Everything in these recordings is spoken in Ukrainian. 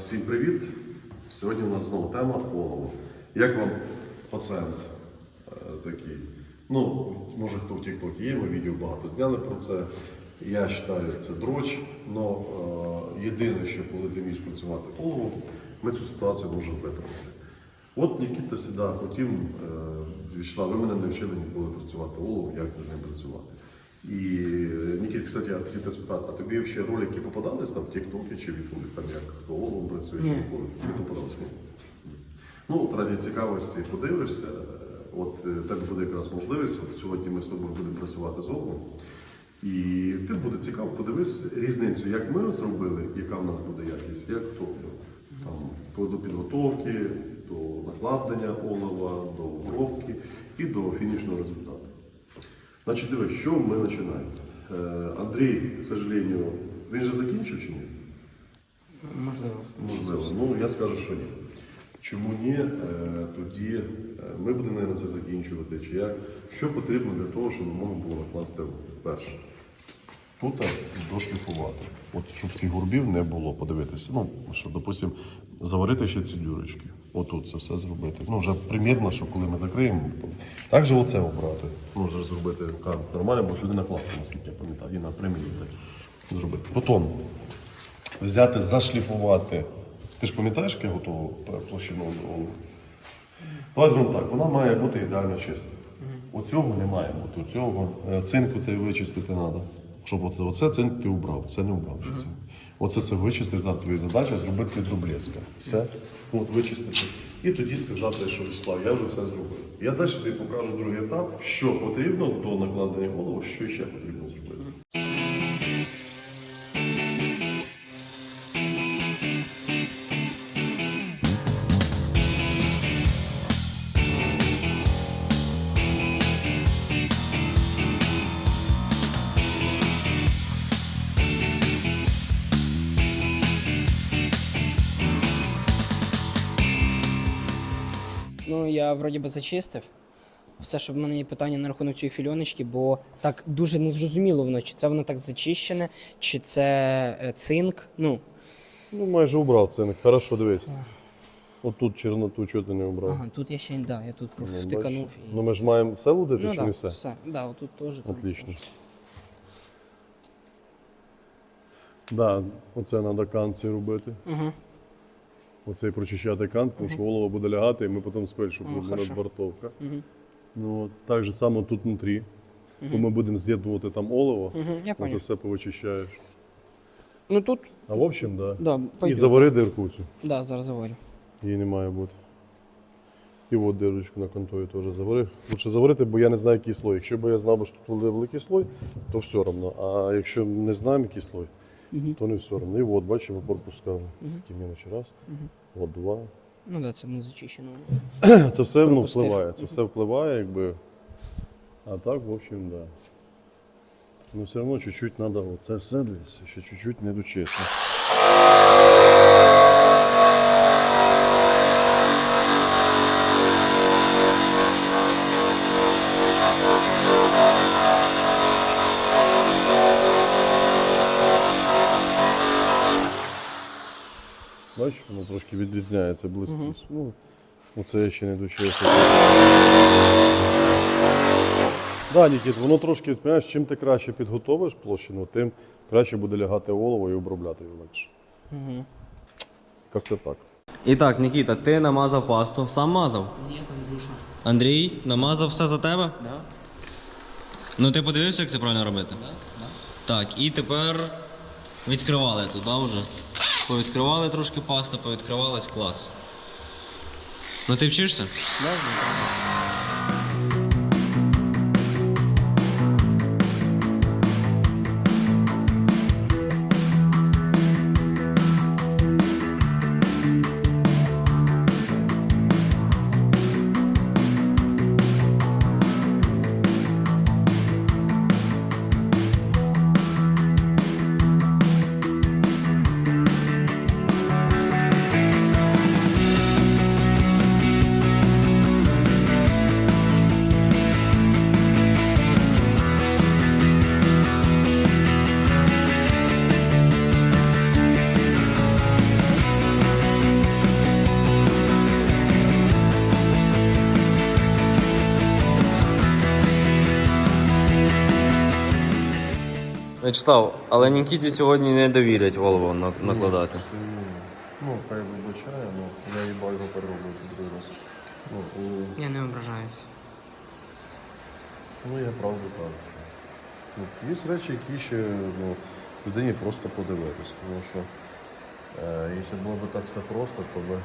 Всім привіт! Сьогодні у нас знову тема голову. Як вам пацієнт е, такий? Ну, може хто в Тіктокі є, ми відео багато зняли про це. Я вважаю, це дроч, але єдине, що коли ти вмієш працювати голову, ми цю ситуацію можемо витримати. От Нікіта завжди хотів, е, Вячеслав, ви мене не вчили ніколи працювати голову, як з ним працювати. І Нікіт, кстати, я хотів спитати, а тобі взагалі ролики попадались там в Тіктокі чи в Ютубі, там як хто голову працює, чи Ні. ніколи? Не попадались? Ні. Ну, от раді цікавості подивишся, от е, тебе буде якраз можливість, от сьогодні ми з тобою будемо працювати з головою. І ти буде цікаво, подивись різницю, як ми зробили, яка в нас буде якість, як хто там до підготовки, до накладення олова, до обробки і до фінішного результату. Значить, дивись, що ми починаємо. Е, Андрій, к сожалению, він же закінчив чи ні? Можливо. Можливо. Ну, я скажу, що ні. Чому ні? Е, Тоді е, ми будемо, мабуть, це закінчувати. Чи як? Що потрібно для того, щоб можна було накласти перше? Тут дошліфувати. От щоб цих горбів не було, подивитися. Ну, щоб, допустимо, заварити ще ці дюрочки. Отут це все зробити. Ну, вже примірно, що коли ми закриємо. Так же оце обрати. Ну, вже зробити кант нормально, бо сюди накладка, наскільки я пам'ятаю, і на примірі так зробити. Потім взяти, зашліфувати. Ти ж пам'ятаєш, як я готову площину? Давай зробимо так, вона має бути ідеально чиста. Оцього не має бути. Оцього е, цинку цей вичистити треба. Щоб оце, оце цинк ти убрав, це не убрав. ще це. Оце все вичистити, зараз твоя задача зробити до. Все. От вичистити. І тоді сказати, що Вячеслав, я вже все зробив. Я далі тобі покажу другий етап, що потрібно до накладення голову, що ще потрібно зробити. Я вроді би зачистив. Все, щоб в мене є питання на рахунок цієї фільоночки, бо так дуже незрозуміло воно, чи це воно так зачищене, чи це е, цинк. Ну, Ну, майже убрав цинк. Хорошо, дивись. Отут чорноту чого ти не убрав? ага, тут я ще да, я тут Ну, втиканув. бачиш? Ну ми ж маємо все лудити, ну, чи да, не все? все. Да, отут теж. там. Отлично. Да, оце треба канці робити. Ага оцей прочищати кант, тому що голова буде лягати, і ми потім спельшу щоб буде хорошо. Ну, так же само тут внутрі. Бо ми будемо з'єднувати там олово, Мгм, я все повичищаєш. Ну тут, А в общем, да. да, І завари дирку цю. Да, зараз заварю. Її не має бути. І от дирочку на контові теж заварив. Лучше заварити, бо я не знаю, який слой. Якщо б я знав, що тут буде великий слой, то все одно. А якщо не знаємо, який слой, Мгм. то не все одно. І от, бачимо, пропускав. Мгм. Такі мілочі раз. Мгм. О2. Ну да, це не зачищено. Це все ну, впливає. Це все впливає, якби. А так, в общем, да. Ну все одно чуть-чуть треба. Це все десь, ще чуть-чуть не дочисти. Бачиш, воно трошки відрізняється блистить. Ну, оце я ще не дочесно. Да, Нікіт, воно трошки, знаєш, чим ти краще підготовиш площину, тим краще буде лягати олово і обробляти його легше. Угу. Як-то так. І так, Нікіта, ти намазав пасту, сам мазав. Ні, більше. Андрій, намазав все за тебе? Да? Ну ти подивився, як це правильно робити? Да? Да. Так, і тепер відкривали тут, да, вже? Повідкривали трошки пасту, повідкривалась клас. Ну ти вчишся? Вячеслав, але Нікіті сьогодні не довірять голову на- накладати. Ну, хай вибачає, ну я їбав його переробити другий раз. Ну, і- Я не ображаюсь. Ну, я правду кажу. Ну, є речі, які ще ну, людині просто подивитись. Тому що е, якщо було б так все просто, то би.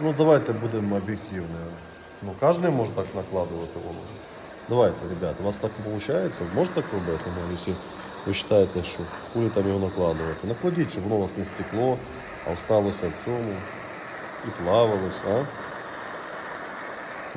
Ну, давайте будемо об'єктивні. Ну, кожен може так накладувати голову. Давайте, ребята, у вас так виходить? Можете так робити? Ну, якщо ви вважаєте, що хули там його накладувати. Накладіть, щоб воно у вас не стекло, а осталося в цьому і плавалось, а?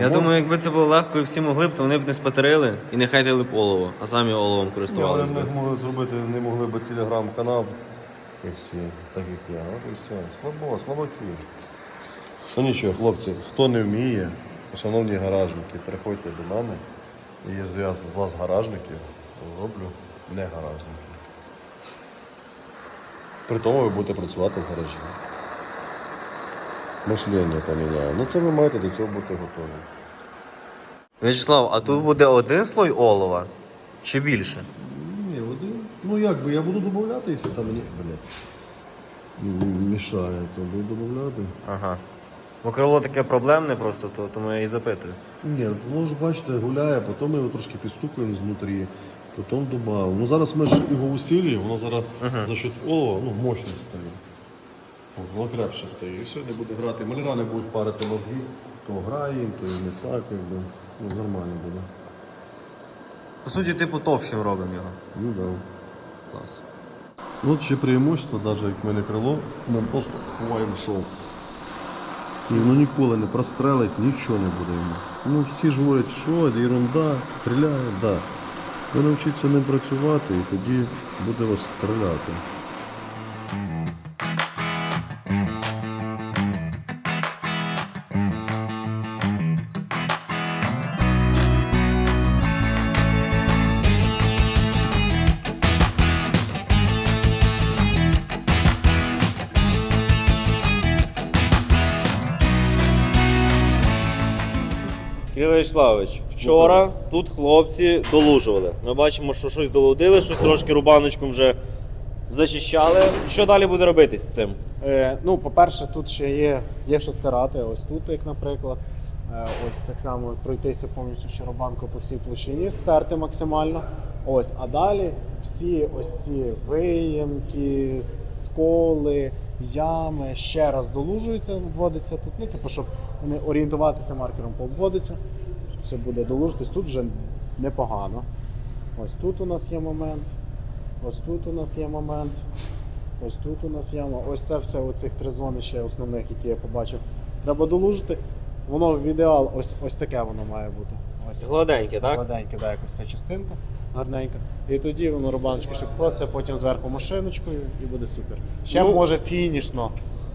Я Ну, думаю, якби це було легко і всі могли б, то вони б не спатерили і не хейтили б олово, а самі оловом Ні, користувалися. вони б. не могли зробити, не могли б телеграм-канал, як всі, так як я. От і все. Слабо, слабаки. Ну нічого, хлопці, хто не вміє, шановні гаражники, приходьте до мене. І я з вас гаражників зроблю не гаражників. При тому ви будете працювати в гаражі. Мишлення поміняю. Ну це ви маєте до цього бути готові. Вячеслав, а тут буде один слой олова чи більше? Ні, один. Ну як би, я буду додати, якщо там мені. Блядь. Мішає, то буду додати. Ага. Бо крило таке проблемне просто, то, тому я і запитую. Ні, воно ж бачите, гуляє, потім ми його трошки підстукуємо знутрі, потім додамо. Ну зараз ми ж його усилюємо, воно зараз за счет олова ну, мощність стає. Воно крепше стає. І сьогодні буде грати. Маляра не будуть парити мозги, то граємо, то і не так, якби. Ну, нормально буде. По суті, типу товщим робимо його. Ну так. Да. Клас. От ще преимущество, навіть як в мене крило, ми просто ховаємо шов. І воно ніколи не прострелить, нічого не буде йому. Ну всі ж говорять, що ерунда, стріляє, да. Ви навчіться ним працювати і тоді буде вас стріляти. Вячеславович, вчора тут хлопці долужували. Ми бачимо, що щось долудили, щось трошки рубаночком вже зачищали. Що далі буде робитись з цим? Е, ну, по-перше, тут ще є, є що стирати. Ось тут, як наприклад. Е, ось так само пройтися повністю широбанку по всій площині, стерти максимально. Ось, а далі всі ось ці виямки, сколи, ями ще раз долужуються, вводиться тут. Ну, типу, щоб вони орієнтуватися маркером. Тут все буде долужитись, тут вже непогано. Ось тут у нас є момент. Ось тут у нас є момент. Ось тут у нас яма. Ось це все оцих три зони ще основних, які я побачив. Треба долужити. Воно в ідеал, ось ось таке воно має бути. Ось Гладеньке, ось, так? Гладеньке, так, якось ця частинка гарненька. І тоді воно рубаночки ще проситься, потім зверху машиночкою і буде супер. Ще Ну- може фінішно.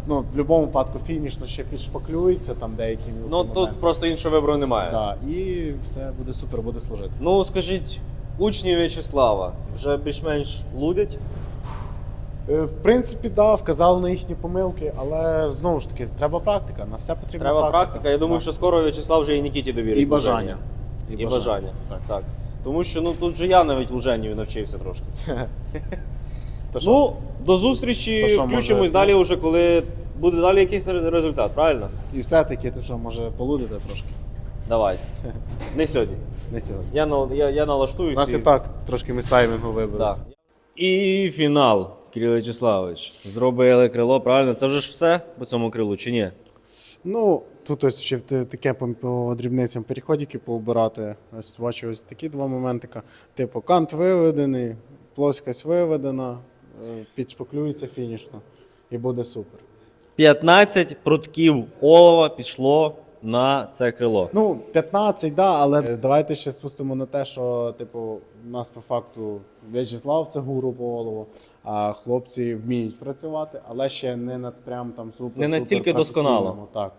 Ну, в будь-якому випадку фінішно ще підшпаклюється там деякі Ну тут моменти. просто іншого вибору немає. Да, і все буде супер, буде служити. Ну скажіть, учні Вячеслава вже більш-менш лудять. Е, В принципі, да, вказали на їхні помилки, але знову ж таки, треба практика. На все потрібна Треба практика. практика. Я думаю, Да. що скоро Вячеслав вже і Нікіті довірить. і бажання. луження. І бажання. Так. Так. Тому що ну тут же я навіть луженню навчився трошки. Що? Ну, до зустрічі, То що, включимось може, це- далі, вже коли буде далі якийсь результат, правильно? І все-таки, ти що, може полудити трошки? Давайте. Не сьогодні. Не сьогодні. Я, на- я, я У нас і так трошки ми з таймінгу Да. вибилися. І фінал, Кирило Вячеславович. Зробили крило, правильно? Це вже ж все по цьому крилу, чи ні? Ну, тут ось ще таке по, по дрібницям переходики поубирати. Ось бачу ось такі два моментика. Типу, кант виведений, плоскость виведена, е, підшпаклюється фінішно. І буде супер. 15 прутків олова пішло на це крило. Ну, 15, да, але давайте ще спустимо на те, що, типу, у нас по факту В'ячеслав це гуру по голову, а хлопці вміють працювати, але ще не над прям там супер. Не настільки досконало. Так.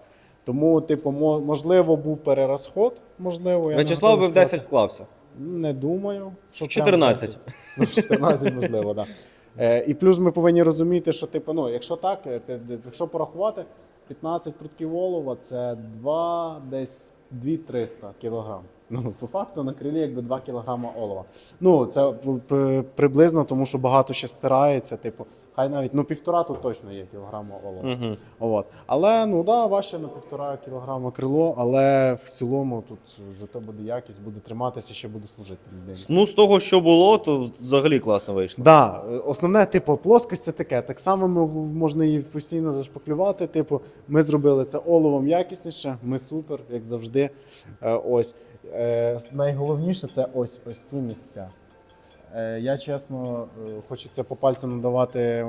Тому, типу, мо- можливо, був перерозход, можливо. я Вячеслав би в 10 вклався. Не думаю. що В прям 14. 10. Ну, в 14, можливо, так. Да. Е, і плюс ми повинні розуміти, що, типу, ну, якщо так, е, якщо порахувати, 15 прутків олова це 2, десь 2-300 кілограм. Ну, по факту на крилі якби 2 кілограма олова. Ну, це п- приблизно, тому що багато ще стирається. Типу, хай навіть ну півтора тут точно є кілограма олова. Угу. От. Але ну да, важче на півтора кілограма крило, але в цілому тут зато буде якість, буде триматися, ще буде служити людині. Ну, з того, що було, то взагалі класно вийшло. Да, основне, типу, плоскость це таке. Так само ми, можна її постійно зашпаклювати. Типу, ми зробили це оловом якісніше, ми супер, як завжди. Е, ось. Е, найголовніше це ось ось ці місця. Е, я чесно, е, хочеться по пальцям надавати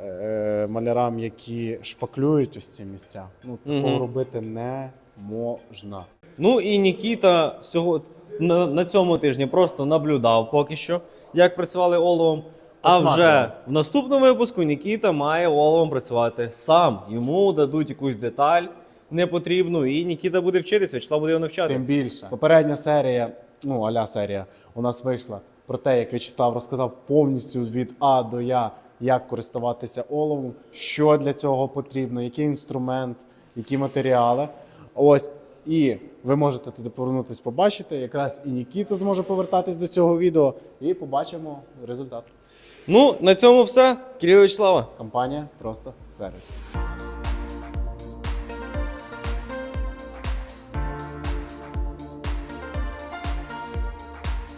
е, малярам, які шпаклюють ось ці місця. Ну, такого Мгм. робити не можна. Ну і Нікіта сього, на, на цьому тижні просто наблюдав поки що, як працювали оловом. А вже в наступному випуску Нікіта має оловом працювати сам. Йому дадуть якусь деталь непотрібну, і Нікіта буде вчитися, Вячеслав буде його навчати. Тим більше. Попередня серія, ну аля серія, у нас вийшла про те, як В'ячеслав розказав повністю від А до Я, як користуватися оловом, що для цього потрібно, який інструмент, які матеріали. Ось. І ви можете туди повернутися, побачити. Якраз і Нікіта зможе повертатись до цього відео, і побачимо результат. Ну, на цьому все. Кирило Вячеслава. Компанія просто сервіс.